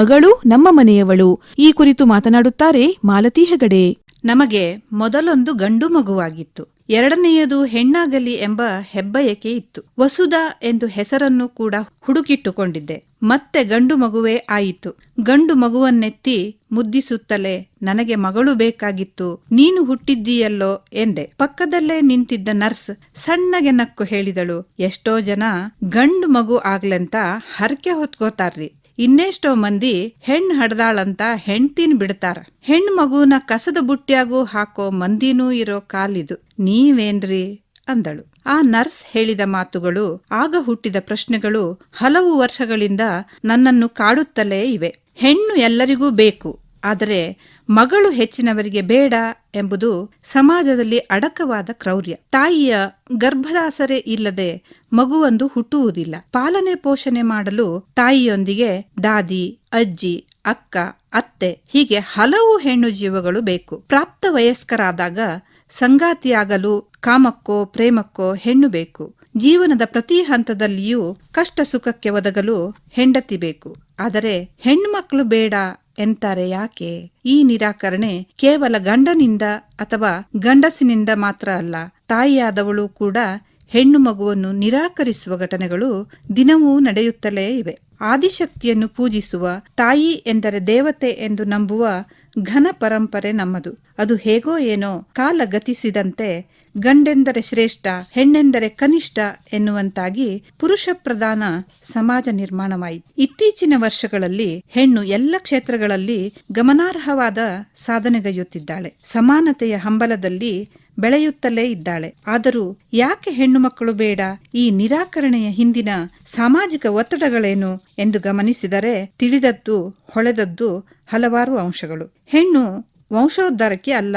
ಮಗಳು ನಮ್ಮ ಮನೆಯವಳು. ಈ ಕುರಿತು ಮಾತನಾಡುತ್ತಾರೆ ಮಾಲತಿ ಹೆಗಡೆ. ನಮಗೆ ಮೊದಲೊಂದು ಗಂಡು ಮಗುವಾಗಿತ್ತು. ಎರಡನೆಯದು ಹೆಣ್ಣಾಗಲಿ ಎಂಬ ಹೆಬ್ಬಯಕೆ ಇತ್ತು. ವಸುಧಾ ಎಂದು ಹೆಸರನ್ನು ಕೂಡ ಹುಡುಕಿಟ್ಟುಕೊಂಡಿದ್ದೆ. ಮತ್ತೆ ಗಂಡು ಮಗುವೇ ಆಯಿತು. ಗಂಡು ಮಗುವನ್ನೆತ್ತಿ ಮುದ್ದಿಸುತ್ತಲೇ ನನಗೆ ಮಗಳು ಬೇಕಾಗಿತ್ತು. ನೀನು ಹುಟ್ಟಿದ್ದೀಯಲ್ಲೋ ಎಂದೆ. ಪಕ್ಕದಲ್ಲೇ ನಿಂತಿದ್ದ ನರ್ಸ್ ಸಣ್ಣಗೆ ನಕ್ಕು ಹೇಳಿದಳು, ಎಷ್ಟೋ ಜನ ಗಂಡು ಮಗು ಆಗ್ಲಂತ ಹರಕೆ ಹೊತ್ಕೋತಾರ್ರಿ. ಇನ್ನೆಷ್ಟೋ ಮಂದಿ ಹೆಣ್ ಹಡ್ದಾಳಂತ ಹೆಣ್ತಿನ್ ಬಿಡ್ತಾರ. ಹೆಣ್ ಮಗುನ ಕಸದ ಬುಟ್ಟ್ಯಾಗೂ ಹಾಕೋ ಮಂದಿನೂ ಇರೋ ಕಾಲಿದು. ನೀವೇನ್ರಿ? ಅಂದಳು. ಆ ನರ್ಸ್ ಹೇಳಿದ ಮಾತುಗಳು, ಆಗ ಹುಟ್ಟಿದ ಪ್ರಶ್ನೆಗಳು ಹಲವು ವರ್ಷಗಳಿಂದ ನನ್ನನ್ನು ಕಾಡುತ್ತಲೇ ಇವೆ. ಹೆಣ್ಣು ಎಲ್ಲರಿಗೂ ಬೇಕು, ಆದರೆ ಮಗಳು ಹೆಚ್ಚಿನವರಿಗೆ ಬೇಡ ಎಂಬುದು ಸಮಾಜದಲ್ಲಿ ಅಡಕವಾದ ಕ್ರೌರ್ಯ. ತಾಯಿಯ ಗರ್ಭದಾಸರೆ ಇಲ್ಲದೆ ಮಗುವೊಂದು ಹುಟ್ಟುವುದಿಲ್ಲ. ಪಾಲನೆ ಪೋಷಣೆ ಮಾಡಲು ತಾಯಿಯೊಂದಿಗೆ ದಾದಿ, ಅಜ್ಜಿ, ಅಕ್ಕ, ಅತ್ತೆ, ಹೀಗೆ ಹಲವು ಹೆಣ್ಣು ಜೀವಗಳು ಬೇಕು. ಪ್ರಾಪ್ತ ವಯಸ್ಕರಾದಾಗ ಸಂಗಾತಿಯಾಗಲು ಕಾಮಕ್ಕೋ, ಪ್ರೇಮಕ್ಕೋ ಹೆಣ್ಣು ಬೇಕು. ಜೀವನದ ಪ್ರತಿ ಹಂತದಲ್ಲಿಯೂ ಕಷ್ಟ ಸುಖಕ್ಕೆ ಒದಗಲು ಹೆಂಡತಿ ಬೇಕು. ಆದರೆ ಹೆಣ್ಮಕ್ಳು ಬೇಡ ಎಂತಾರೆ ಯಾಕೆ? ಈ ನಿರಾಕರಣೆ ಕೇವಲ ಗಂಡನಿಂದ ಅಥವಾ ಗಂಡಸಿನಿಂದ ಮಾತ್ರ ಅಲ್ಲ, ತಾಯಿಯಾದವಳು ಕೂಡ ಹೆಣ್ಣು ಮಗುವನ್ನು ನಿರಾಕರಿಸುವ ಘಟನೆಗಳು ದಿನವೂ ನಡೆಯುತ್ತಲೇ ಇವೆ. ಆದಿಶಕ್ತಿಯನ್ನು ಪೂಜಿಸುವ ತಾಯಿ ಎಂದರೆ ದೇವತೆ ಎಂದು ನಂಬುವ ಘನ ಪರಂಪರೆ ನಮ್ಮದು. ಅದು ಹೇಗೋ ಏನೋ ಕಾಲ ಗತಿಸಿದಂತೆ ಗಂಡೆಂದರೆ ಶ್ರೇಷ್ಠ, ಹೆಣ್ಣೆಂದರೆ ಕನಿಷ್ಠ ಎನ್ನುವಂತಾಗಿ ಪುರುಷ ಪ್ರಧಾನ ಸಮಾಜ ನಿರ್ಮಾಣವಾಯಿತು. ಇತ್ತೀಚಿನ ವರ್ಷಗಳಲ್ಲಿ ಹೆಣ್ಣು ಎಲ್ಲ ಕ್ಷೇತ್ರಗಳಲ್ಲಿ ಗಮನಾರ್ಹವಾದ ಸಾಧನೆಗೈಯುತ್ತಿದ್ದಾಳೆ ಸಮಾನತೆಯ ಹಂಬಲದಲ್ಲಿ ಬೆಳೆಯುತ್ತಲೇ ಇದ್ದಾಳೆ. ಆದರೂ ಯಾಕೆ ಹೆಣ್ಣು ಮಕ್ಕಳು ಬೇಡ? ಈ ನಿರಾಕರಣೆಯ ಹಿಂದಿನ ಸಾಮಾಜಿಕ ಒತ್ತಡಗಳೇನು? ಎಂದು ಗಮನಿಸಿದರೆ ತಿಳಿದದ್ದು, ಹೊಳೆದದ್ದು ಹಲವಾರು ಅಂಶಗಳು ಹೆಣ್ಣು ವಂಶೋದ್ಧಾರಕ್ಕೆ ಅಲ್ಲ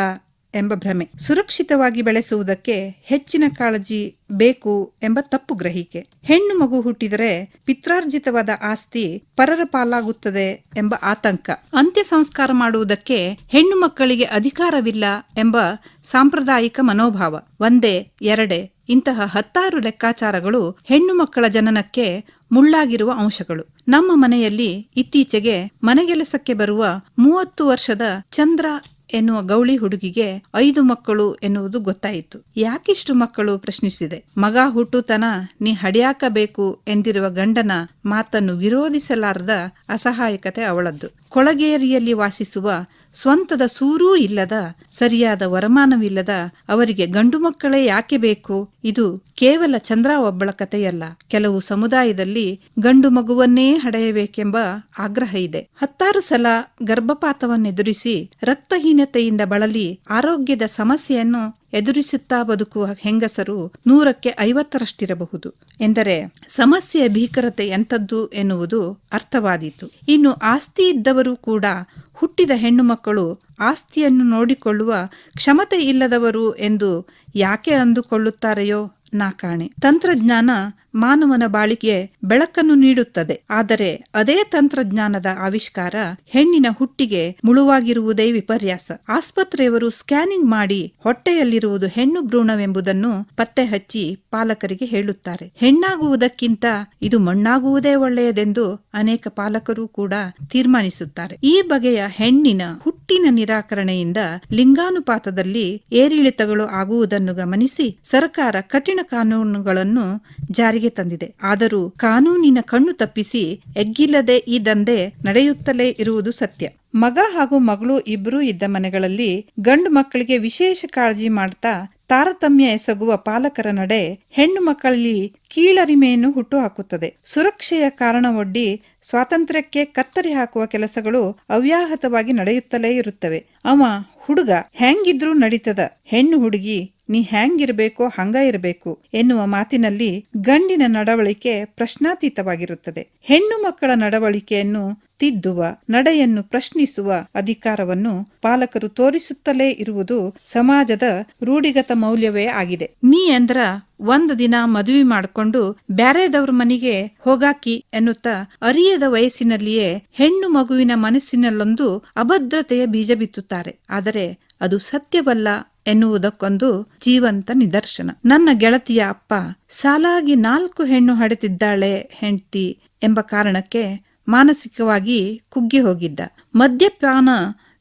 ಎಂಬ ಭ್ರಮೆ. ಸುರಕ್ಷಿತವಾಗಿ ಬೆಳೆಸುವುದಕ್ಕೆ ಹೆಚ್ಚಿನ ಕಾಳಜಿ ಬೇಕು ಎಂಬ ತಪ್ಪು ಗ್ರಹಿಕೆ. ಹೆಣ್ಣು ಮಗು ಹುಟ್ಟಿದರೆ ಪಿತ್ರಾರ್ಜಿತವಾದ ಆಸ್ತಿ ಪರರ ಪಾಲಾಗುತ್ತದೆ ಎಂಬ ಆತಂಕ. ಅಂತ್ಯ ಸಂಸ್ಕಾರ ಮಾಡುವುದಕ್ಕೆ ಹೆಣ್ಣು ಮಕ್ಕಳಿಗೆ ಅಧಿಕಾರವಿಲ್ಲ ಎಂಬ ಸಾಂಪ್ರದಾಯಿಕ ಮನೋಭಾವ. ಒಂದೇ, ಎರಡೇ, ಇಂತಹ ಹತ್ತಾರು ಲೆಕ್ಕಾಚಾರಗಳು ಹೆಣ್ಣು ಮಕ್ಕಳ ಜನನಕ್ಕೆ ಮುಳ್ಳಾಗಿರುವ ಅಂಶಗಳು. ನಮ್ಮ ಮನೆಯಲ್ಲಿ ಇತ್ತೀಚೆಗೆ ಮನೆಗೆಲಸಕ್ಕೆ ಬರುವ ಮೂವತ್ತು ವರ್ಷದ ಚಂದ್ರ ಎನ್ನುವ ಗೌಳಿ ಹುಡುಗಿಗೆ ಐದು ಮಕ್ಕಳು ಎನ್ನುವುದು ಗೊತ್ತಾಯಿತು. ಯಾಕಿಷ್ಟು ಮಕ್ಕಳು ಪ್ರಶ್ನಿಸಿದೆ. ಮಗ ಹುಟ್ಟುತನ ನೀ ಹಡಿಯಾಕಬೇಕು ಎಂದಿರುವ ಗಂಡನ ಮಾತನ್ನು ವಿರೋಧಿಸಲಾರದ ಅಸಹಾಯಕತೆ ಅವಳದ್ದು. ಕೊಳಗೇರಿಯಲ್ಲಿ ವಾಸಿಸುವ ಸ್ವಂತದ ಸೂರೂ ಇಲ್ಲದ, ಸರಿಯಾದ ವರಮಾನವಿಲ್ಲದ ಅವರಿಗೆ ಗಂಡು ಮಕ್ಕಳೇ ಯಾಕೆ ಬೇಕು? ಇದು ಕೇವಲ ಚಂದ್ರ ಒಬ್ಬಳ ಕಥೆಯಲ್ಲ. ಕೆಲವು ಸಮುದಾಯದಲ್ಲಿ ಗಂಡು ಮಗುವನ್ನೇ ಹಡೆಯಬೇಕೆಂಬ ಆಗ್ರಹ ಇದೆ. ಹತ್ತಾರು ಸಲ ಗರ್ಭಪಾತವನ್ನೆದುರಿಸಿ ರಕ್ತಹೀನತೆಯಿಂದ ಬಳಲಿ ಆರೋಗ್ಯದ ಸಮಸ್ಯೆಯನ್ನು ಎದುರಿಸುತ್ತಾ ಬದುಕುವ ಹೆಂಗಸರು ನೂರಕ್ಕೆ ಐವತ್ತರಷ್ಟಿರಬಹುದು. ಎಂದರೆ, ಸಮಸ್ಯೆಯ ಭೀಕರತೆ ಎಂಥದ್ದು ಎನ್ನುವುದು ಅರ್ಥವಾದೀತು. ಇನ್ನು ಆಸ್ತಿ ಇದ್ದವರು ಕೂಡ ಹುಟ್ಟಿದ ಹೆಣ್ಣು ಮಕ್ಕಳು ಆಸ್ತಿಯನ್ನು ನೋಡಿಕೊಳ್ಳುವ ಕ್ಷಮತೆ ಇಲ್ಲದವರು ಎಂದು ಯಾಕೆ ಅಂದುಕೊಳ್ಳುತ್ತಾರೆಯೋ ನಾಕಾಣೆ. ತಂತ್ರಜ್ಞಾನ ಮಾನವನ ಬಾಳಿಗೆ ಬೆಳಕನ್ನು ನೀಡುತ್ತದೆ. ಆದರೆ ಅದೇ ತಂತ್ರಜ್ಞಾನದ ಆವಿಷ್ಕಾರ ಹೆಣ್ಣಿನ ಹುಟ್ಟಿಗೆ ಮುಳುವಾಗಿರುವುದೇ ವಿಪರ್ಯಾಸ. ಆಸ್ಪತ್ರೆಯವರು ಸ್ಕ್ಯಾನಿಂಗ್ ಮಾಡಿ ಹೊಟ್ಟೆಯಲ್ಲಿರುವುದು ಹೆಣ್ಣು ಭ್ರೂಣವೆಂಬುದನ್ನು ಪತ್ತೆ ಹಚ್ಚಿ ಪಾಲಕರಿಗೆ ಹೇಳುತ್ತಾರೆ. ಹೆಣ್ಣಾಗುವುದಕ್ಕಿಂತ ಇದು ಮಣ್ಣಾಗುವುದೇ ಒಳ್ಳೆಯದೆಂದು ಅನೇಕ ಪಾಲಕರು ಕೂಡ ತೀರ್ಮಾನಿಸುತ್ತಾರೆ. ಈ ಬಗೆಯ ಹೆಣ್ಣಿನ ಹುಟ್ಟಿನ ನಿರಾಕರಣೆಯಿಂದ ಲಿಂಗಾನುಪಾತದಲ್ಲಿ ಏರಿಳಿತಗಳು ಆಗುವುದನ್ನು ಗಮನಿಸಿ ಸರ್ಕಾರ ಕಠಿಣ ಕಾನೂನುಗಳನ್ನು ಜಾರಿಗೆ ತಂದಿದೆ. ಆದರೂ ಕಾನೂನಿನ ಕಣ್ಣು ತಪ್ಪಿಸಿ ಎಗ್ಗಿಲ್ಲದೆ ಈ ದಂಧೆ ನಡೆಯುತ್ತಲೇ ಇರುವುದು ಸತ್ಯ. ಮಗ ಹಾಗೂ ಮಗಳು ಇಬ್ಬರೂ ಇದ್ದ ಮನೆಗಳಲ್ಲಿ ಗಂಡು ಮಕ್ಕಳಿಗೆ ವಿಶೇಷ ಕಾಳಜಿ ಮಾಡ್ತಾ ತಾರತಮ್ಯ ಎಸಗುವ ಪಾಲಕರ ನಡೆ ಹೆಣ್ಣು ಮಕ್ಕಳಲ್ಲಿ ಕೀಳರಿಮೆಯನ್ನು ಹುಟ್ಟುಹಾಕುತ್ತದೆ. ಸುರಕ್ಷೆಯ ಕಾರಣವೊಡ್ಡಿ ಸ್ವಾತಂತ್ರ್ಯಕ್ಕೆ ಕತ್ತರಿ ಹಾಕುವ ಕೆಲಸಗಳು ಅವ್ಯಾಹತವಾಗಿ ನಡೆಯುತ್ತಲೇ ಇರುತ್ತವೆ. ಅವ ಹುಡುಗ ಹೆಂಗಿದ್ರೂ ನಡೀತದ. ಹೆಣ್ಣು ಹುಡುಗಿ ನೀ ಹ್ಯಾಂಗಿರಬೇಕೋ ಹಂಗ ಇರಬೇಕು ಎನ್ನುವ ಮಾತಿನಲ್ಲಿ ಗಂಡಿನ ನಡವಳಿಕೆ ಪ್ರಶ್ನಾತೀತವಾಗಿರುತ್ತದೆ. ಹೆಣ್ಣು ಮಕ್ಕಳ ನಡವಳಿಕೆಯನ್ನು ತಿದ್ದುವ, ನಡೆಯನ್ನು ಪ್ರಶ್ನಿಸುವ ಅಧಿಕಾರವನ್ನು ಪಾಲಕರು ತೋರಿಸುತ್ತಲೇ ಇರುವುದು ಸಮಾಜದ ರೂಢಿಗತ ಮೌಲ್ಯವೇ ಆಗಿದೆ. ನೀ ಅಂದ್ರ ಒಂದ್ ದಿನ ಮದುವೆ ಮಾಡಿಕೊಂಡು ಬ್ಯಾರೆದವ್ರ ಮನೆಗೆ ಹೋಗಾಕಿ ಎನ್ನುತ್ತಾ ಅರಿಯದ ವಯಸ್ಸಿನಲ್ಲಿಯೇ ಹೆಣ್ಣು ಮಗುವಿನ ಮನಸ್ಸಿನಲ್ಲೊಂದು ಅಭದ್ರತೆಯ ಬೀಜ ಬಿತ್ತುತ್ತಾರೆ. ಆದರೆ ಅದು ಸತ್ಯವಲ್ಲ. ಎನ್ನುವುದಕ್ಕೊಂದು ಜೀವಂತ ನಿದರ್ಶನ. ನನ್ನ ಗೆಳತಿಯ ಅಪ್ಪ, ಸಾಲಾಗಿ ನಾಲ್ಕು ಹೆಣ್ಣು ಹಡೆತಿದ್ದಾಳೆ ಹೆಂಡ್ತಿ ಎಂಬ ಕಾರಣಕ್ಕೆ ಮಾನಸಿಕವಾಗಿ ಕುಗ್ಗಿ ಹೋಗಿದ್ದ. ಮದ್ಯಪಾನ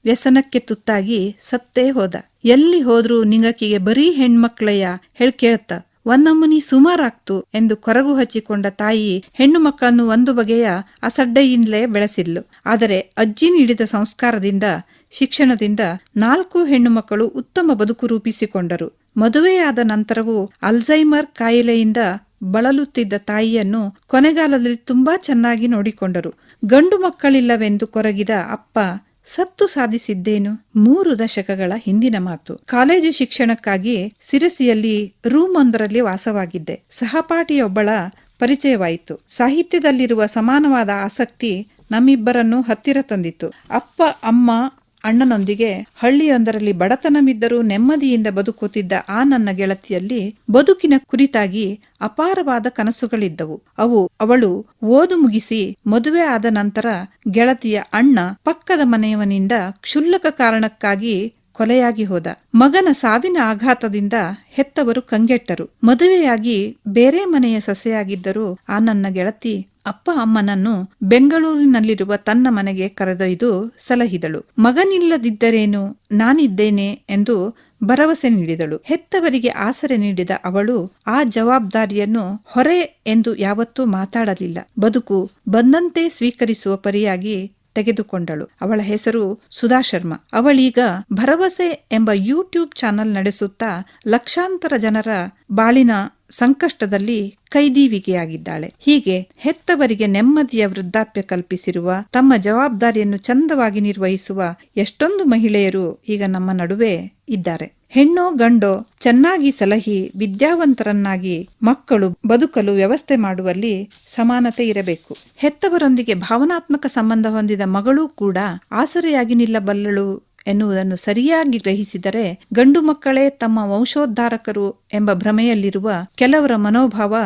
ವ್ಯಸನಕ್ಕೆ ತುತ್ತಾಗಿ ಸತ್ತೇ ಹೋದ. ಎಲ್ಲಿ ಹೋದ್ರೂ ನಿಂಗಕಿಗೆ ಬರೀ ಹೆಣ್ಮಕ್ಳಯ್ಯ ಹೇಳ್ಕೇಳ್ತ ಒಂದಮ್ಮನಿ ಸುಮಾರಾಗ್ತು ಎಂದು ಕೊರಗು ಹಚ್ಚಿಕೊಂಡ ತಾಯಿ ಹೆಣ್ಣು ಮಕ್ಕಳನ್ನು ಒಂದು ಬಗೆಯ ಅಸಡ್ಡೆಯಿಂದಲೇ ಬೆಳೆಸಿದ್ಲು. ಆದರೆ ಅಜ್ಜಿ ನೀಡಿದ ಸಂಸ್ಕಾರದಿಂದ ಶಿಕ್ಷಣದಿಂದ ನಾಲ್ಕು ಹೆಣ್ಣು ಮಕ್ಕಳು ಉತ್ತಮ ಬದುಕು ರೂಪಿಸಿಕೊಂಡರು. ಮದುವೆಯಾದ ನಂತರವೂ ಅಲ್ಝೈಮರ್ ಕಾಯಿಲೆಯಿಂದ ಬಳಲುತ್ತಿದ್ದ ತಾಯಿಯನ್ನು ಕೊನೆಗಾಲದಲ್ಲಿ ತುಂಬಾ ಚೆನ್ನಾಗಿ ನೋಡಿಕೊಂಡರು. ಗಂಡು ಮಕ್ಕಳಿಲ್ಲವೆಂದು ಕೊರಗಿದ ಅಪ್ಪ, ಸತ್ತು ಸಾಧಿಸಿದ್ದೇನು? ಮೂರು ದಶಕಗಳ ಹಿಂದಿನ ಮಾತು. ಕಾಲೇಜು ಶಿಕ್ಷಣಕ್ಕಾಗಿ ಸಿರಸಿಯಲ್ಲಿ ರೂಮ್ ಒಂದರಲ್ಲಿ ವಾಸವಾಗಿದ್ದೆ. ಸಹಪಾಠಿಯೊಬ್ಬಳ ಪರಿಚಯವಾಯಿತು. ಸಾಹಿತ್ಯದಲ್ಲಿರುವ ಸಮಾನವಾದ ಆಸಕ್ತಿ ನಮ್ಮಿಬ್ಬರನ್ನು ಹತ್ತಿರ ತಂದಿತ್ತು. ಅಪ್ಪ, ಅಮ್ಮ ಅಣ್ಣನೊಂದಿಗೆ ಹಳ್ಳಿಯೊಂದರಲ್ಲಿ ಬಡತನವಿದ್ದರೂ ನೆಮ್ಮದಿಯಿಂದ ಬದುಕುತ್ತಿದ್ದ ಆ ನನ್ನ ಗೆಳತಿಯಲ್ಲಿ ಬದುಕಿನ ಕುರಿತಾಗಿ ಅಪಾರವಾದ ಕನಸುಗಳಿದ್ದವು. ಅವು ಅವಳು ಓದು ಮುಗಿಸಿ ಮದುವೆ ಆದ ನಂತರ ಗೆಳತಿಯ ಅಣ್ಣ ಪಕ್ಕದ ಮನೆಯವನಿಂದ ಕ್ಷುಲ್ಲಕ ಕಾರಣಕ್ಕಾಗಿ ಕೊಲೆಯಾಗಿ ಹೋದ. ಮಗನ ಸಾವಿನ ಆಘಾತದಿಂದ ಹೆತ್ತವರು ಕಂಗೆಟ್ಟರು. ಮದುವೆಯಾಗಿ ಬೇರೆ ಮನೆಯ ಸೊಸೆಯಾಗಿದ್ದರೂ ಆ ನನ್ನ ಗೆಳತಿ ಅಪ್ಪ ಅಮ್ಮನನ್ನು ಬೆಂಗಳೂರಿನಲ್ಲಿರುವ ತನ್ನ ಮನೆಗೆ ಕರೆದೊಯ್ದು ಸಲಹಿದಳು. ಮಗನಿಲ್ಲದಿದ್ದರೇನು? ನಾನಿದ್ದೇನೆ ಎಂದು ಭರವಸೆ ನೀಡಿದಳು. ಹೆತ್ತವರಿಗೆ ಆಸರೆ ನೀಡಿದ ಅವಳು ಆ ಜವಾಬ್ದಾರಿಯನ್ನು ಹೊರೆ ಎಂದು ಯಾವತ್ತೂ ಮಾತಾಡಲಿಲ್ಲ. ಬದುಕು ಬಂದಂತೆ ಸ್ವೀಕರಿಸುವ ಪರಿಯಾಗಿ ತೆಗೆದುಕೊಂಡಳು. ಅವಳ ಹೆಸರು ಸುಧಾ ಶರ್ಮಾ. ಅವಳೀಗ ಭರವಸೆ ಎಂಬ ಯೂಟ್ಯೂಬ್ ಚಾನೆಲ್ ನಡೆಸುತ್ತಾ ಲಕ್ಷಾಂತರ ಜನರ ಬಾಳಿನ ಸಂಕಷ್ಟದಲ್ಲಿ ಕೈದೀವಿಗೆಯಾಗಿದ್ದಾಳೆ. ಹೀಗೆ ಹೆತ್ತವರಿಗೆ ನೆಮ್ಮದಿಯ ವೃದ್ಧಾಪ್ಯ ಕಲ್ಪಿಸಿರುವ, ತಮ್ಮ ಜವಾಬ್ದಾರಿಯನ್ನು ಚಂದವಾಗಿ ನಿರ್ವಹಿಸುವ ಎಷ್ಟೊಂದು ಮಹಿಳೆಯರು ಈಗ ನಮ್ಮ ನಡುವೆ ಇದ್ದಾರೆ. ಹೆಣ್ಣೋ ಗಂಡೋ, ಚೆನ್ನಾಗಿ ಸಲಹಿ, ವಿದ್ಯಾವಂತರನ್ನಾಗಿ ಮಕ್ಕಳು ಬದುಕಲು ವ್ಯವಸ್ಥೆ ಮಾಡುವಲ್ಲಿ ಸಮಾನತೆ ಇರಬೇಕು. ಹೆತ್ತವರೊಂದಿಗೆ ಭಾವನಾತ್ಮಕ ಸಂಬಂಧ ಹೊಂದಿದ ಮಗಳೂ ಕೂಡ ಆಸರೆಯಾಗಿ ನಿಲ್ಲಬಲ್ಲಳು ಎನ್ನುವುದನ್ನು ಸರಿಯಾಗಿ ಗ್ರಹಿಸಿದರೆ ಗಂಡು ಮಕ್ಕಳೇ ತಮ್ಮ ವಂಶೋದ್ಧಾರಕರು ಎಂಬ ಭ್ರಮೆಯಲ್ಲಿರುವ ಕೆಲವರ ಮನೋಭಾವ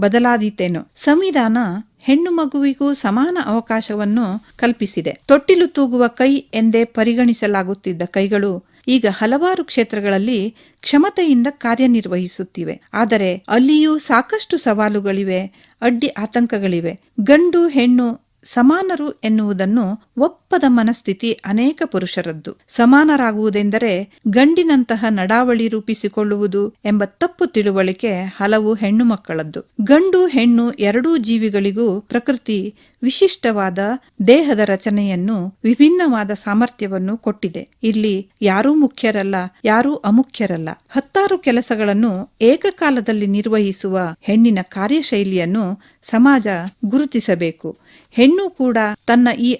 ಬದಲಾದೀತೇನೋ. ಸಂವಿಧಾನ ಹೆಣ್ಣು ಮಗುವಿಗೂ ಸಮಾನ ಅವಕಾಶವನ್ನು ಕಲ್ಪಿಸಿದೆ. ತೊಟ್ಟಿಲು ತೂಗುವ ಕೈ ಎಂದೇ ಪರಿಗಣಿಸಲಾಗುತ್ತಿದ್ದ ಕೈಗಳು ಈಗ ಹಲವಾರು ಕ್ಷೇತ್ರಗಳಲ್ಲಿ ಕ್ಷಮತೆಯಿಂದ ಕಾರ್ಯನಿರ್ವಹಿಸುತ್ತಿವೆ. ಆದರೆ ಅಲ್ಲಿಯೂ ಸಾಕಷ್ಟು ಸವಾಲುಗಳಿವೆ, ಅಡ್ಡಿ ಆತಂಕಗಳಿವೆ. ಗಂಡು ಹೆಣ್ಣು ಸಮಾನರು ಎನ್ನುವುದನ್ನು ಒಪ್ಪದ ಮನಸ್ಥಿತಿ ಅನೇಕ ಪುರುಷರದ್ದು. ಸಮಾನರಾಗುವುದೆಂದರೆ ಗಂಡಿನಂತಹ ನಡಾವಳಿ ರೂಪಿಸಿಕೊಳ್ಳುವುದು ಎಂಬ ತಪ್ಪು ತಿಳುವಳಿಕೆ ಹಲವು ಹೆಣ್ಣು ಮಕ್ಕಳದ್ದು. ಗಂಡು ಹೆಣ್ಣು ಎರಡೂ ಜೀವಿಗಳಿಗೂ ಪ್ರಕೃತಿ ವಿಶಿಷ್ಟವಾದ ದೇಹದ ರಚನೆಯನ್ನು ವಿಭಿನ್ನವಾದ ಸಾಮರ್ಥ್ಯವನ್ನು ಕೊಟ್ಟಿದೆ. ಇಲ್ಲಿ ಯಾರೂ ಮುಖ್ಯರಲ್ಲ, ಯಾರೂ ಅಮುಖ್ಯರಲ್ಲ. ಹತ್ತಾರು ಕೆಲಸಗಳನ್ನು ಏಕಕಾಲದಲ್ಲಿ ನಿರ್ವಹಿಸುವ ಹೆಣ್ಣಿನ ಕಾರ್ಯಶೈಲಿಯನ್ನು ಸಮಾಜ ಗುರುತಿಸಬೇಕು. ಹೆಣ್ಣು ಕೂಡ ತನ್ನ ಈ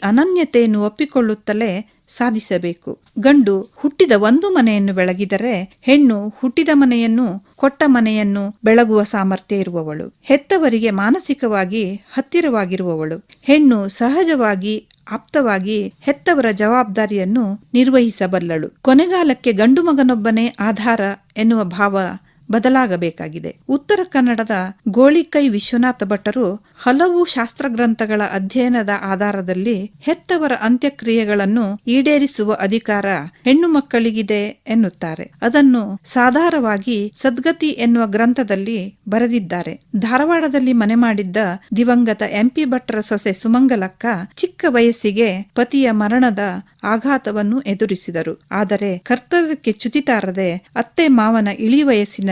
ಅನನ್ಯತೆಯನ್ನು ಒಪ್ಪಿಕೊಳ್ಳುತ್ತಲೇ ಸಾಧಿಸಬೇಕು. ಗಂಡು ಹುಟ್ಟಿದ ಒಂದು ಮನೆಯನ್ನು ಬೆಳಗಿದರೆ ಹೆಣ್ಣು ಹುಟ್ಟಿದ ಮನೆಯನ್ನು, ಕೊಟ್ಟ ಮನೆಯನ್ನು ಬೆಳಗುವ ಸಾಮರ್ಥ್ಯ ಇರುವವಳು. ಹೆತ್ತವರಿಗೆ ಮಾನಸಿಕವಾಗಿ ಹತ್ತಿರವಾಗಿರುವವಳು. ಹೆಣ್ಣು ಸಹಜವಾಗಿ, ಆಪ್ತವಾಗಿ ಹೆತ್ತವರ ಜವಾಬ್ದಾರಿಯನ್ನು ನಿರ್ವಹಿಸಬಲ್ಲಳು. ಕೊನೆಗಾಲಕ್ಕೆ ಗಂಡು ಮಗನೊಬ್ಬನೇ ಆಧಾರ ಎನ್ನುವ ಭಾವ ಬದಲಾಗಬೇಕಾಗಿದೆ. ಉತ್ತರ ಕನ್ನಡದ ಗೋಳಿಕೈ ವಿಶ್ವನಾಥ ಭಟ್ಟರು ಹಲವು ಶಾಸ್ತ್ರಗ್ರಂಥಗಳ ಅಧ್ಯಯನದ ಆಧಾರದಲ್ಲಿ ಹೆತ್ತವರ ಅಂತ್ಯಕ್ರಿಯೆಗಳನ್ನು ಈಡೇರಿಸುವ ಅಧಿಕಾರ ಹೆಣ್ಣು ಮಕ್ಕಳಿಗಿದೆ ಎನ್ನುತ್ತಾರೆ. ಅದನ್ನು ಸಾಧಾರವಾಗಿ ಸದ್ಗತಿ ಎನ್ನುವ ಗ್ರಂಥದಲ್ಲಿ ಬರೆದಿದ್ದಾರೆ. ಧಾರವಾಡದಲ್ಲಿ ಮನೆ ಮಾಡಿದ್ದ ದಿವಂಗತ ಎಂಪಿ ಭಟ್ಟರ ಸೊಸೆ ಸುಮಂಗಲಕ್ಕ ಚಿಕ್ಕ ವಯಸ್ಸಿಗೆ ಪತಿಯ ಮರಣದ ಆಘಾತವನ್ನು ಎದುರಿಸಿದರು. ಆದರೆ ಕರ್ತವ್ಯಕ್ಕೆ ಚ್ಯುತಿತಾರದೆ ಅತ್ತೆ ಮಾವನ ಇಳಿ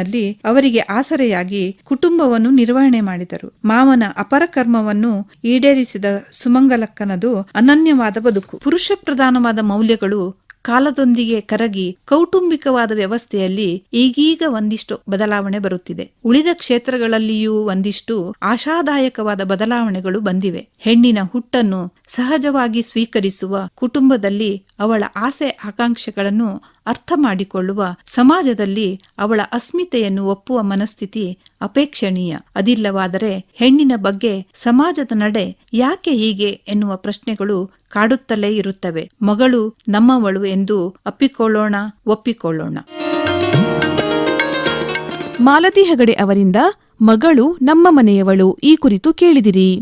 ವಯಸ್ಸಿನಲ್ಲಿ ಅವರಿಗೆ ಆಸರೆಯಾಗಿ ಕುಟುಂಬವನ್ನು ನಿರ್ವಹಣೆ ಮಾಡಿದರು. ಮಾವನ ಅಪರಕರ್ಮವನ್ನು ಈಡೇರಿಸಿದ ಸುಮಂಗಲಕ್ಕನದು ಅನನ್ಯವಾದ ಬದುಕು. ಪುರುಷ ಪ್ರಧಾನವಾದ ಮೌಲ್ಯಗಳು ಕಾಲದೊಂದಿಗೆ ಕರಗಿ ಕೌಟುಂಬಿಕವಾದ ವ್ಯವಸ್ಥೆಯಲ್ಲಿ ಈಗೀಗ ಒಂದಿಷ್ಟು ಬದಲಾವಣೆ ಬರುತ್ತಿದೆ. ಉಳಿದ ಕ್ಷೇತ್ರಗಳಲ್ಲಿಯೂ ಒಂದಿಷ್ಟು ಆಶಾದಾಯಕವಾದ ಬದಲಾವಣೆಗಳು ಬಂದಿವೆ. ಹೆಣ್ಣಿನ ಹುಟ್ಟನ್ನು ಸಹಜವಾಗಿ ಸ್ವೀಕರಿಸುವ ಕುಟುಂಬದಲ್ಲಿ ಅವಳ ಆಸೆ ಆಕಾಂಕ್ಷೆಗಳನ್ನು ಅರ್ಥ ಮಾಡಿಕೊಳ್ಳುವ ಸಮಾಜದಲ್ಲಿ ಅವಳ ಅಸ್ಮಿತೆಯನ್ನು ಒಪ್ಪುವ ಮನಸ್ಥಿತಿ ಅಪೇಕ್ಷಣೀಯ. ಅದಿಲ್ಲವಾದರೆ ಹೆಣ್ಣಿನ ಬಗ್ಗೆ ಸಮಾಜದ ನಡೆ ಯಾಕೆ ಹೀಗೆ ಎನ್ನುವ ಪ್ರಶ್ನೆಗಳು ಕಾಡುತ್ತಲೇ ಇರುತ್ತವೆ. ಮಗಳು ನಮ್ಮವಳು ಎಂದು ಅಪ್ಪಿಕೊಳ್ಳೋಣ, ಒಪ್ಪಿಕೊಳ್ಳೋಣ. ಮಾಲತಿ ಹೆಗಡೆ ಅವರಿಂದ ಮಗಳು ನಮ್ಮ ಮನೆಯವಳು ಈ ಕುರಿತು ಕೇಳಿದಿರಿ.